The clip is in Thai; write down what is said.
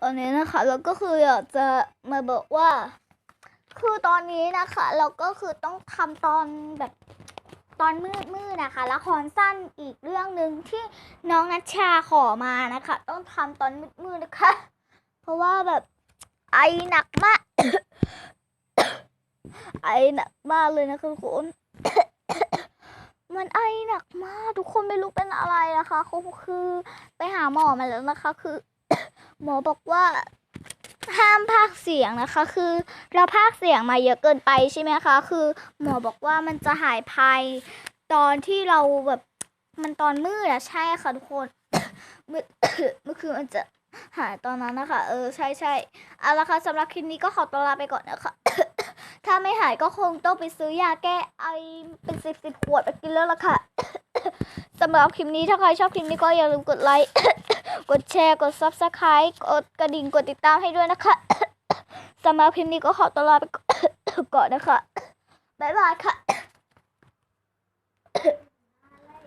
ตอนนี้นะคะเราก็คืออยากจะมาบอกว่า คือตอนนี้นะคะ เราก็คือต้องทำตอนแบบตอนมืดมืดนะคะละครสั้นอีกเรื่องหนึ่งที่น้องนัชชาขอมานะคะ ต้องทำตอนมืดมืดนะคะ เพราะว่าแบบไอหนักมากไอหนักมากเลยนะคะทุกคนมันไอหนัก มากทุกคนไม่รู้เป็นอะไรนะคะเขาคือไปหาหมอมาแล้วนะคะ คือ หมอบอกว่าห้ามพากเสียงนะคะ คือเราพากเสียงมาเยอะเกินไปใช่ไหมคะ คือหมอบอกว่ามันจะหายภายตอนที่เราแบบมันตอนมืดอะใช่ค่ะทุกคนมืดเมื่อคืนมันจะหายตอนนั้นนะคะ เออใช่ใช่เอาละค่ะสำหรับคลิปนี้ก็ขอตัวลาไปก่อนนะคะ ถ้าไม่หายก็คงต้องไปซื้อยาแก้ไอเป็นสิบสิบขวดมากินแล้วล่ะค่ะ สำหรับคลิปนี้ถ้าใครชอบคลิปนี้ก็อย่าลืมกดไลค์ กดแชร์ กด subscribe กดกระดิ่ง กดติดตามให้ด้วยนะคะ สำหรับคลิปนี้ก็ขอตัวลาไปก่อนนะคะ บ๊ายบายค่ะ